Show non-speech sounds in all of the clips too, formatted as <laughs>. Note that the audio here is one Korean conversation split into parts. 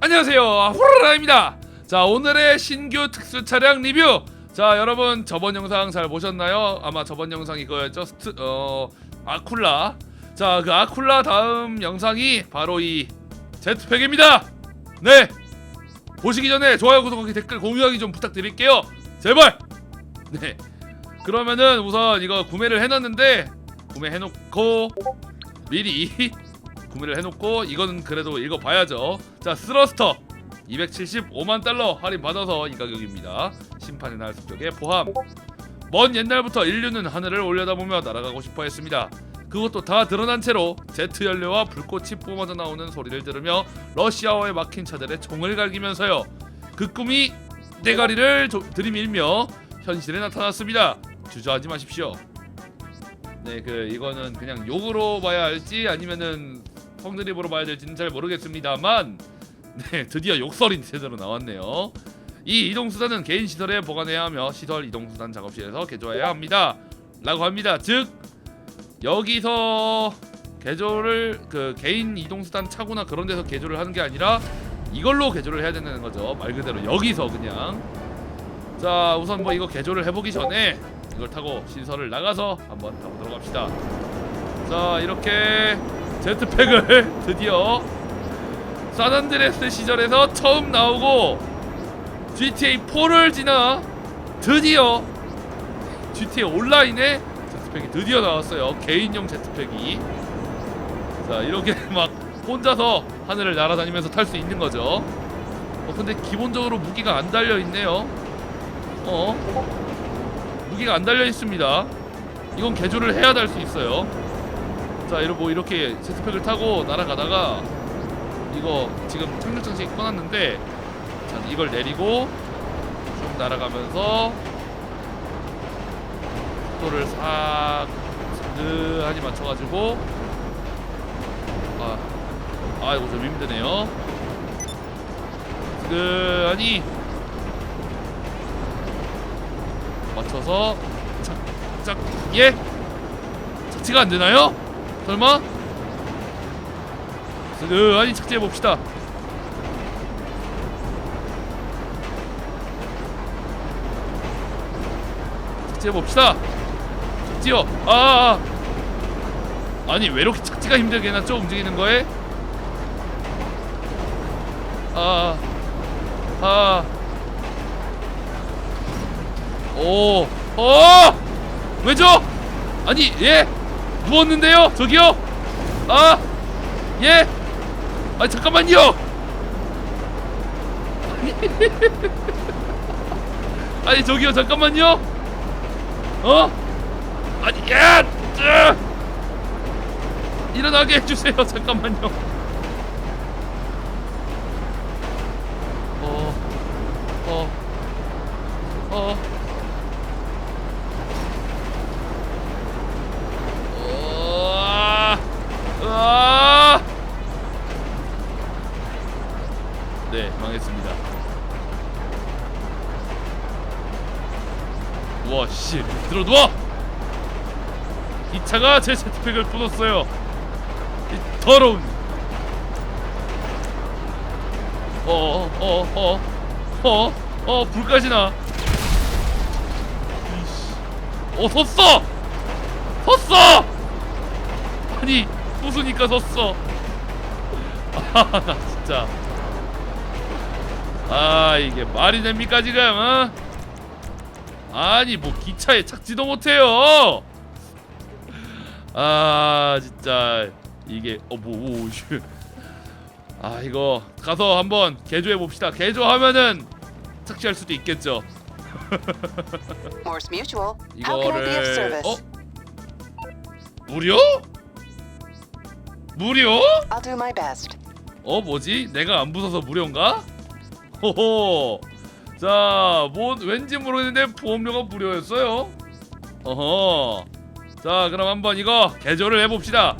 안녕하세요. 후라라입니다. 자 오늘의 신규 특수 차량 리뷰. 자 여러분 저번 영상 잘 보셨나요? 아마 저번 영상이 그거였죠 스트 어 아쿨라. 자 그 아쿨라 다음 영상이 바로 이 제트팩입니다. 네. 보시기 전에 좋아요 구독하기 댓글 공유하기 좀 부탁드릴게요. 제발. 네. 그러면은 우선 이거 구매를 해놨는데 구매해놓고 미리 구매를 해놓고 이거는 그래도 읽어봐야죠. 자 스러스터 275만 달러 할인 받아서 이 가격입니다. 심판의 날 습격에 포함. 먼 옛날부터 인류는 하늘을 올려다보며 날아가고 싶어 했습니다. 그것도 다 드러난 채로 제트 연료와 불꽃이 뿜어져 나오는 소리를 들으며 러시아어에 막힌 차들의 총을 갈기면서요. 그 꿈이 대가리를 조- 들이밀며 현실에 나타났습니다. 주저하지 마십시오. 네, 그 이거는 그냥 욕으로 봐야 할지 아니면은 성드립으로 봐야 될지는 잘 모르겠습니다만 네, 드디어 욕설이 제대로 나왔네요. 이 이동 수단은 개인 시설에 보관해야 하며 시설 이동 수단 작업실에서 개조해야 합니다. 라고 합니다. 즉 여기서 개조를 그 개인 이동 수단 차고나 그런 데서 개조를 하는 게 아니라 이걸로 개조를 해야 된다는 거죠. 말 그대로 여기서 그냥 자 우선 뭐 이거 개조를 해보기 전에 이걸 타고 신설을 나가서 한번 타보도록 합시다. 자 이렇게 제트팩을 <laughs> 드디어 사단드레스 시절에서 처음 나오고 GTA 4를 지나 드디어 GTA 온라인에 제트팩이 드디어 나왔어요. 개인용 제트팩이. 자 이렇게 <laughs> 막 혼자서 하늘을 날아다니면서 탈 수 있는 거죠. 어 근데 기본적으로 무기가 안 달려 있네요. 어 무기가 안 달려 있습니다. 이건 개조를 해야 달 수 있어요. 자, 이러 뭐 이렇게 제트팩을 타고 날아가다가 이거 지금 착륙 장치 꺼놨는데 자, 이걸 내리고 쭉 날아가면서 속도를 싹 스드하니 맞춰가지고 아, 아 이거 좀 힘드네요. 스드하니 맞춰서 착착 예 착지가 안 되나요? 설마? 스르하니 착지해 봅시다. 착지해 봅시다. 착지요. 아, 아, 아. 아니 왜 이렇게 착지가 힘들게 해놨죠? 움직이는 거에? 아, 아. 오, 어, 왜죠? 아니, 예, 누웠는데요, 저기요. 아, 예, 아 잠깐만요. <laughs> 아니 저기요, 잠깐만요. 어? 아니, 야, 뜨! 일어나게 해주세요, 잠깐만요. 어, 어, 어. 으아! 씨. 들어 누워! 이 차가 제 제트팩을 부쉈어요. 이 더러운. 어, 어, 어, 어, 어, 불까지 나. 이씨. 어, 섰어! 섰어! 아니 부수니까 섰어 아 나 진짜 아 이게 말이 됩니까 지금 어? 아니 뭐 기차에 착지도 못해요 아 진짜 이게 어뭐 아 이거 가서 한번 개조해 봅시다 개조하면은 착지할 수도 있겠죠 <laughs> 이거를? 어 무료? 무료? 어 뭐지? 내가 안 부숴서 무료인가? 호호 자 뭐 왠지 모르겠는데 보험료가 무료였어요. 어허. 자 그럼 한번 이거 개조를 해봅시다.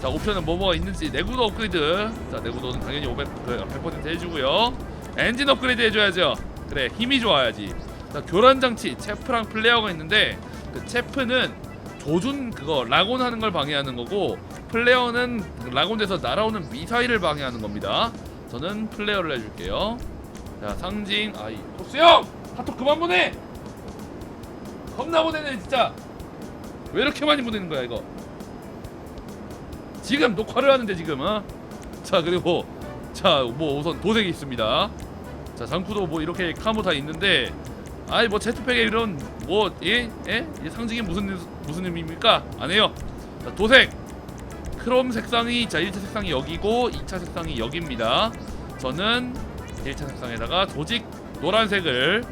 자 옵션은 뭐뭐가 있는지. 내구도 업그레이드. 자 내구도는 당연히 500, 그, 100% 해주고요. 엔진 업그레이드 해줘야죠. 그래 힘이 좋아야지. 자 교란 장치 체프랑 플레이어가 있는데 그 체프는 조준 그거 라곤 하는 걸 방해하는 거고 플레이어는 라곤에서 날아오는 미사일을 방해하는 겁니다. 저는 플레이어를 해줄게요. 자 상징 아이 토스 형 카톡 그만 보내. 겁나 보내네 진짜. 왜 이렇게 많이 보내는 거야 이거? 지금 녹화를 하는데 지금 어? 자 그리고 자 뭐 우선 도색이 있습니다. 자 장쿠도 뭐 이렇게 카모 다 있는데 아이 뭐 제트팩에 이런 뭐 예? 예? 이 상징이 무슨 무슨 의미입니까? 안 해요. 자 도색 크롬 색상이 자 1차 색상이 여기고 2차 색상이 여기입니다. 저는 1차 색상에다가 조직 노란색을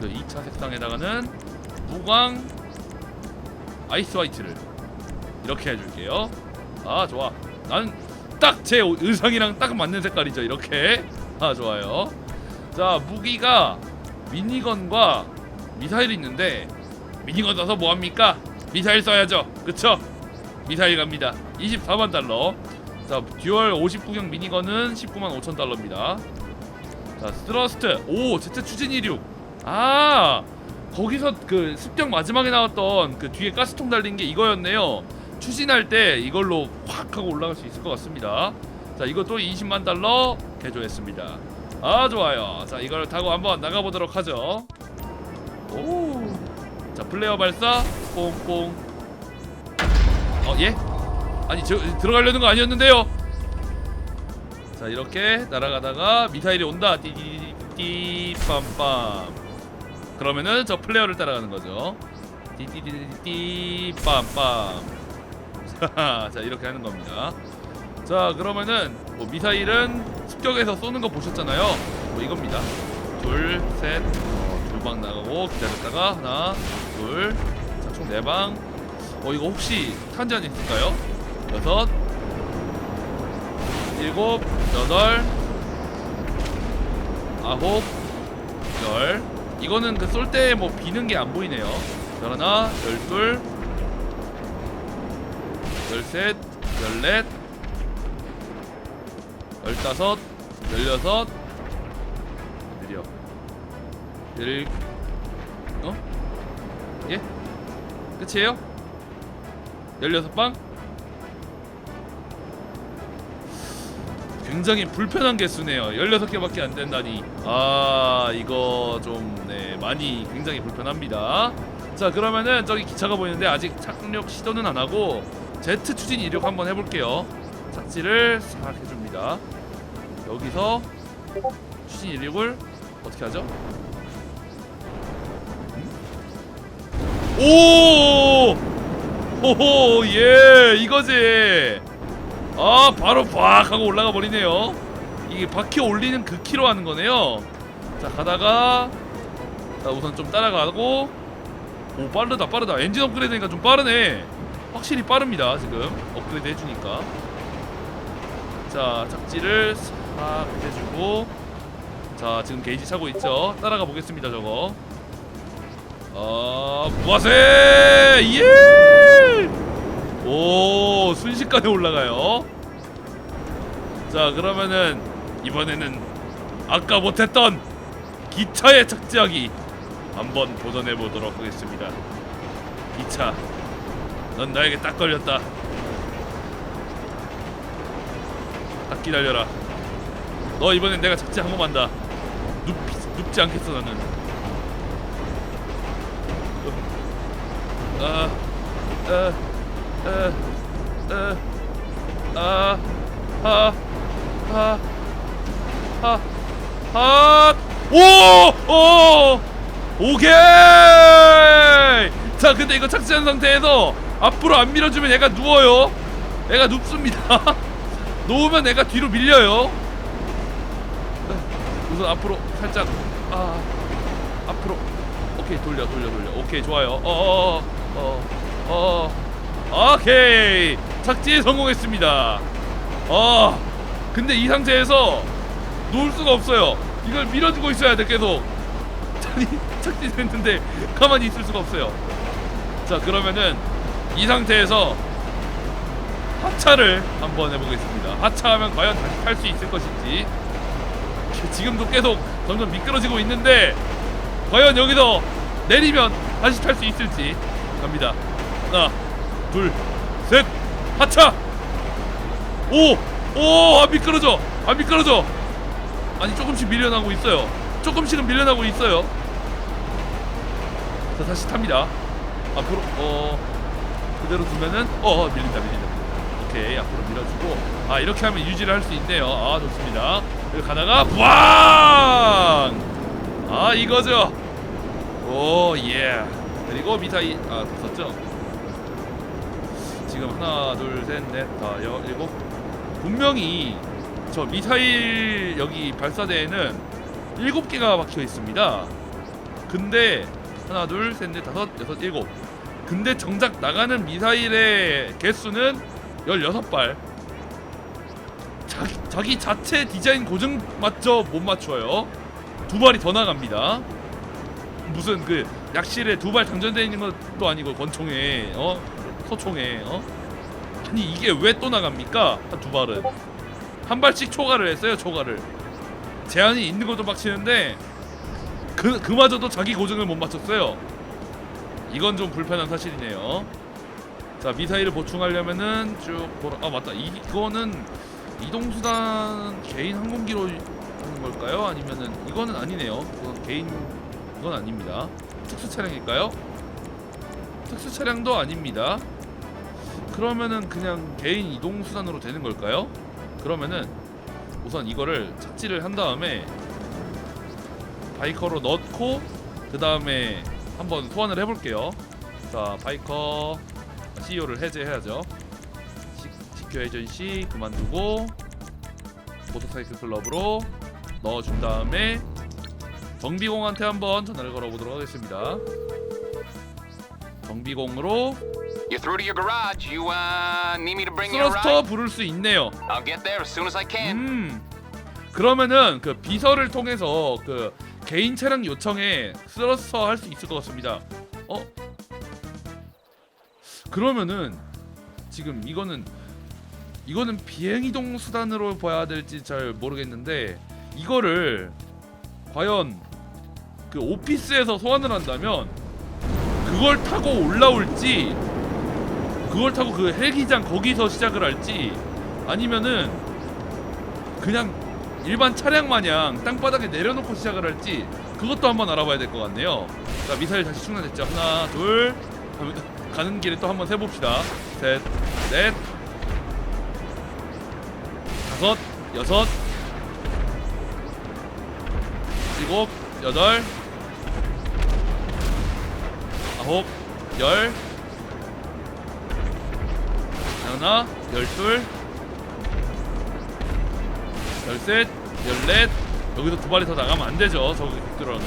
2차 색상에다가는 무광 아이스 화이트를 이렇게 해줄게요. 아 좋아. 난딱제 의상이랑 딱 맞는 색깔이죠. 이렇게 아 좋아요. 자 무기가 미니건과 미사일이 있는데 미니건 써서 뭐합니까? 미사일 써야죠. 그쵸? 미사일 갑니다. 24만 달러. 자 듀얼 59경 미니건은 19만 5천 달러입니다. 자 스러스트 오 제트 추진 이륙 아 거기서 그 습격 마지막에 나왔던 그 뒤에 가스통 달린 게 이거였네요. 추진할 때 이걸로 확 하고 올라갈 수 있을 것 같습니다. 자 이것도 20만 달러 개조했습니다. 아 좋아요. 자 이걸 타고 한번 나가보도록 하죠. 오. 자 플레이어 발사 뽕뽕. 어 예? 아니 저 들어가려는 거 아니었는데요. 자 이렇게 날아가다가 미사일이 온다. 띠디디디 빰빰. 그러면은 저 플레이어를 따라가는 거죠. 띠띠디디디 빰빰. <laughs> 자 이렇게 하는 겁니다. 자 그러면은 뭐 미사일은 습격해서 쏘는 거 보셨잖아요. 뭐 이겁니다. 둘, 셋, 어, 둘방 나가고 기다렸다가 하나, 둘, 자 총 네 방. 어 이거 혹시 탄전 있을까요? 여섯, 일곱, 여덟, 아홉, 열. 이거는 그 쏠 때 뭐 비는 게 안 보이네요. 열하나, 열둘, 열셋, 열넷, 열다섯, 열여섯, 느려. 열, 어? 예? 끝이에요? 열여섯 방? 굉장히 불편한 개수네요. 16개밖에 안 된다니. 아, 이거 좀 네, 많이 굉장히 불편합니다. 자, 그러면은 저기 기차가 보이는데 아직 착륙 시도는 안 하고 제트 추진 이륙 한번 해 볼게요. 착지를 싹 해줍니다. 여기서 추진 이륙을 어떻게 하죠? 오! 호호, 예, 이거지. 아 바로 팍 하고 올라가 버리네요. 이게 바퀴 올리는 그 키로 하는 거네요. 자 가다가 자 우선 좀 따라가고. 오 빠르다 빠르다. 엔진 업그레이드 되니까 좀 빠르네. 확실히 빠릅니다 지금. 업그레이드 해주니까. 자 착지를 싹 해주고. 자 지금 게이지 차고 있죠? 따라가 보겠습니다 저거. 아 부하세! 예! 오 순식간에 올라가요. 자 그러면은 이번에는 아까 못했던 기차에 착지하기 한번 도전해 보도록 하겠습니다. 기차, 넌 나에게 딱 걸렸다. 딱 기다려라. 너 이번엔 내가 착지 한 번만 다. 눕 눕지 않겠어 나는. 아, 아. 에, 에, 아, 하, 하, 하, 하, 오, 오, 오케이. 자, 근데 이거 착지한 상태에서 앞으로 안 밀어주면 얘가 누워요. 얘가 눕습니다. <laughs> 놓으면 얘가 뒤로 밀려요. 우선 앞으로 살짝, 아, 앞으로. 오케이 돌려, 돌려, 돌려. 오케이 좋아요. 어, 어, 어, 어. 어. 오케이 착지에 성공했습니다. 어 근데 이 상태에서 놓을 수가 없어요. 이걸 밀어주고 있어야 돼 계속. <laughs> 아니 착지됐는데 가만히 있을 수가 없어요. 자 그러면은 이 상태에서 하차를 한번 해보겠습니다. 하차하면 과연 다시 탈 수 있을 것인지. <laughs> 지금도 계속 점점 미끄러지고 있는데 과연 여기서 내리면 다시 탈 수 있을지 갑니다. 하나 둘, 셋, 하차! 오! 오! 안 미끄러져! 안 미끄러져! 아니 조금씩 밀려나고 있어요. 조금씩은 밀려나고 있어요. 자 다시 탑니다. 앞으로 어 그대로 두면은 어 어, 밀린다 밀린다. 오케이 앞으로 밀어주고 아 이렇게 하면 유지를 할 수 있네요. 아 좋습니다. 그리고 가다가 부앙 아 이거죠. 오 예. 그리고 미사일 아 썼죠. 지금 하나 둘 셋 넷다 여 일곱. 분명히 저 미사일 여기 발사대에는 일곱 개가 박혀 있습니다. 근데 하나 둘 셋 넷 다섯 여섯 일곱. 근데 정작 나가는 미사일의 개수는 16발. 자기, 자기 자체 디자인 고증마저 못 맞춰요. 두 발이 더 나갑니다. 무슨 그 약실에 두 발 장전되어 있는 것도 아니고 권총에 어 소총에 어 아니 이게 왜 또 나갑니까 한 두 발은 한 발씩 초과를 했어요 초과를 제한이 있는 것도 빡치는데 그 그마저도 자기 고증을 못 맞췄어요 이건 좀 불편한 사실이네요. 자 미사일을 보충하려면은 쭉 보라 아 맞다 이거는 이동수단 개인 항공기로 하는 걸까요? 아니면은 이거는 아니네요. 이건 개인 이건 아닙니다. 특수 차량일까요? 특수 차량도 아닙니다. 그러면은 그냥 개인 이동 수단으로 되는 걸까요? 그러면은 우선 이거를 착지를 한 다음에 바이커로 넣고 그 다음에 한번 소환을 해볼게요. 자, 바이커 CEO를 해제해야죠. 시- 지표 에이전시 그만두고 모터사이클 클럽으로 넣어준 다음에 정비공한테 한번 전화를 걸어보도록 하겠습니다. 정비공으로 You're through to your garage. You uh need me to bring you a 스러스터 ride? 부를 수 있네요. I'll get there as soon as I can. 음. 그러면은 그 비서를 통해서 그 개인 차량 요청에 스러스터 할 수 있을 것 같습니다. 어? 그러면은 지금 이거는 이거는 비행 이동 수단으로 봐야 될지 잘 모르겠는데 이거를 과연 그 오피스에서 소환을 한다면 그걸 타고 올라올지 그걸 타고 그 헬기장 거기서 시작을 할지 아니면은 그냥 일반 차량 마냥 땅바닥에 내려놓고 시작을 할지 그것도 한번 알아봐야 될 것 같네요. 자 미사일 다시 충전됐죠. 하나 둘 가는 길에 또 한번 세봅시다. 셋, 넷, 다섯, 여섯, 일곱, 여덟, 아홉, 열, 하나, 열둘, 열셋, 열넷 여기서 두 발이 더 나가면 안 되죠. 저기 들어는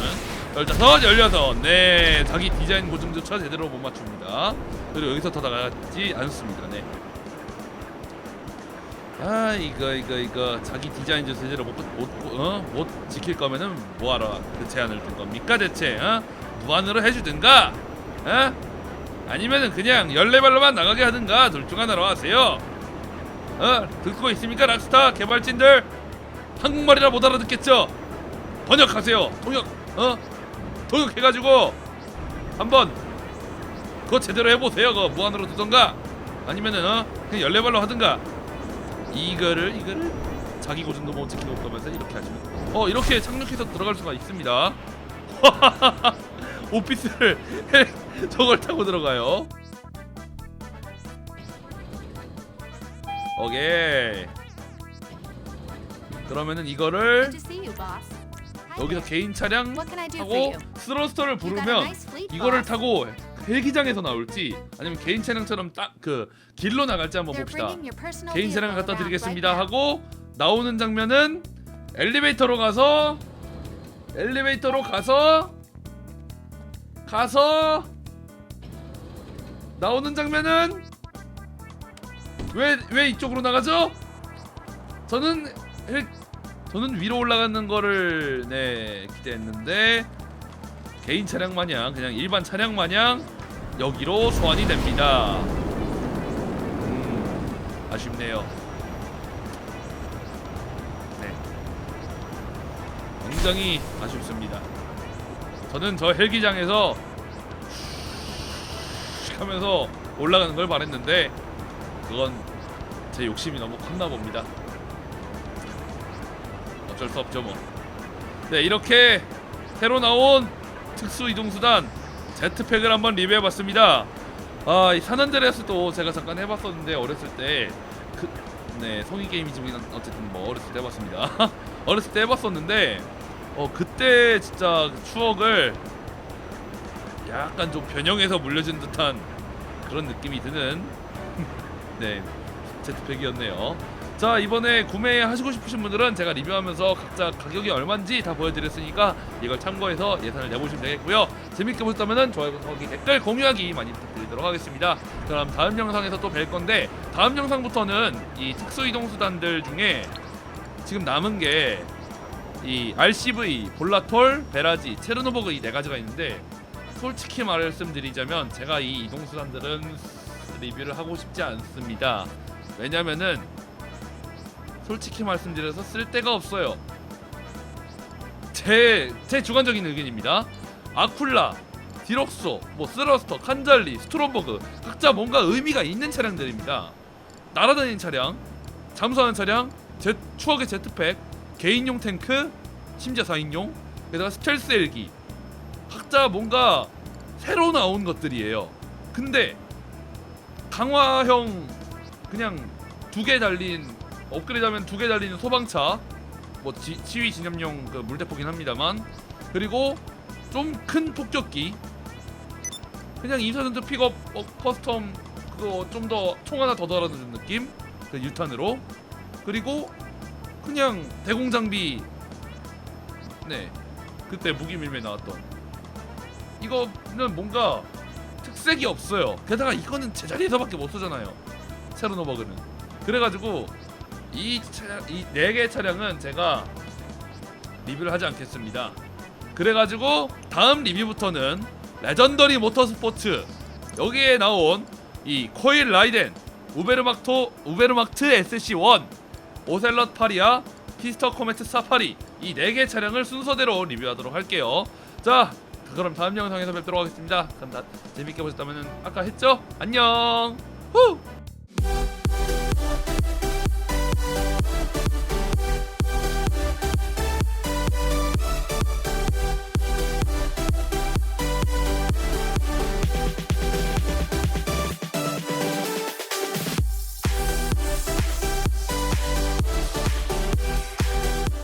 열다섯, 열여섯. 네, 자기 디자인 고증조차 제대로 못 맞춥니다. 그리고 여기서 더 나가지 않습니다. 네. 아 이거 이거 이거 자기 디자인조 제대로 못, 못, 어? 못 지킬 거면은 뭐하러 그 제안을 든 겁니까 대체 어? 무한으로 해주든가 어? 아니면은 그냥 14발로만 나가게 하든가 둘 중 하나로 하세요. 어? 듣고 있습니까 락스타? 개발진들? 한국말이라 못 알아듣겠죠? 번역하세요. 통역. 어? 통역해가지고 한번 그거 제대로 해보세요. 그거 무한으로 두던가? 아니면은 어? 그냥 14발로 하든가? 이거를 이거를 자기 고증도 못 지키고 거면서 이렇게 하시면 어 이렇게 착륙해서 들어갈 수가 있습니다. <laughs> 오피스를 <laughs> 저걸 타고 들어가요 오케이 그러면은 이거를 여기서. 개인 차량 got a 부르면 이거를. 타고 헬기장에서 나올지 아니면 개인 차량처럼 딱 그 길로 나갈지 한번 봅시다. 개인 차량 갖다 드리겠습니다. 하고 나오는 장면은 엘리베이터로 가서 엘리베이터로 가서 가서 나오는 장면은 왜 왜 이쪽으로 나가죠? 저는 헬, 저는 위로 올라가는 거를 네 기대했는데 개인 차량 마냥 그냥 일반 차량 마냥 여기로 소환이 됩니다. 음, 아쉽네요. 네. 굉장히 아쉽습니다. 저는 저 헬기장에서 슉 하면서 올라가는 걸 바랬는데 그건 제 욕심이 너무 컸나 봅니다. 어, 어쩔 수 없죠 뭐. 네 이렇게 새로 나온 특수 이동수단 제트팩을 한번 리뷰해봤습니다. 아, 이 산안드레스도 제가 잠깐 해봤었는데 어렸을 때 그, 네 송이 게임이지만 어쨌든 뭐 어렸을 때 해봤습니다. <laughs> 어렸을 때 해봤었는데 어 그때 진짜 그 추억을 약간 좀 변형해서 물려준 듯한 그런 느낌이 드는 <laughs> 네 제트팩이었네요. 자 이번에 구매하시고 싶으신 분들은 제가 리뷰하면서 각자 가격이 얼마인지 다 보여드렸으니까 이걸 참고해서 예산을 내보시면 되겠고요. 재밌게 보셨다면 좋아요, 구독하기, 댓글 공유하기 많이 부탁드리도록 하겠습니다. 그럼 다음 영상에서 또 뵐 건데 다음 영상부터는 이 특수 이동 수단들 중에 지금 남은 게 이 RCV, 볼라톨, 베라지, 체르노버그 이 네 가지가 있는데 솔직히 말씀드리자면 제가 이 이동 수단들은 리뷰를 하고 싶지 않습니다. 왜냐면은 솔직히 말씀드려서 쓸 데가 없어요. 제, 제 주관적인 의견입니다. 아쿨라, 디럭소, 뭐 스러스터, 칸잘리, 스트롬버그 각자 뭔가 의미가 있는 차량들입니다. 날아다니는 차량, 잠수하는 차량, 제, 추억의 제트팩, 개인용 탱크, 심지어 4인용, 게다가 스텔스 헬기 각자 뭔가 새로 나온 것들이에요. 근데 강화형 그냥 두 개 달린 업그레이드하면 두 개 달리는 소방차 뭐 지, 지휘 진압용 그 물대포긴 합니다만 그리고 좀 큰 폭격기 그냥 인사전투 픽업 어, 커스텀 그거 좀 더 총 하나 더 달아주는 느낌? 그 유탄으로. 그리고 그냥 대공 장비. 네. 그때 무기 밀매 나왔던 이거는 뭔가 특색이 없어요 게다가 이거는 제자리에서밖에 못 쓰잖아요 체르노버그는 그래가지고 이 차량 이네 개 차량은 제가 리뷰를 하지 않겠습니다. 그래가지고 다음 리뷰부터는 레전더리 모터스포츠 여기에 나온 이 코일 라이덴 우베르막토 우베르막트 SC1 오셀럿 파리아 피스터 코메트 사파리 이 네 개 차량을 순서대로 리뷰하도록 할게요. 자 그럼 다음 영상에서 뵙도록 하겠습니다. 다 재밌게 보셨다면 아까 했죠? 안녕. 후!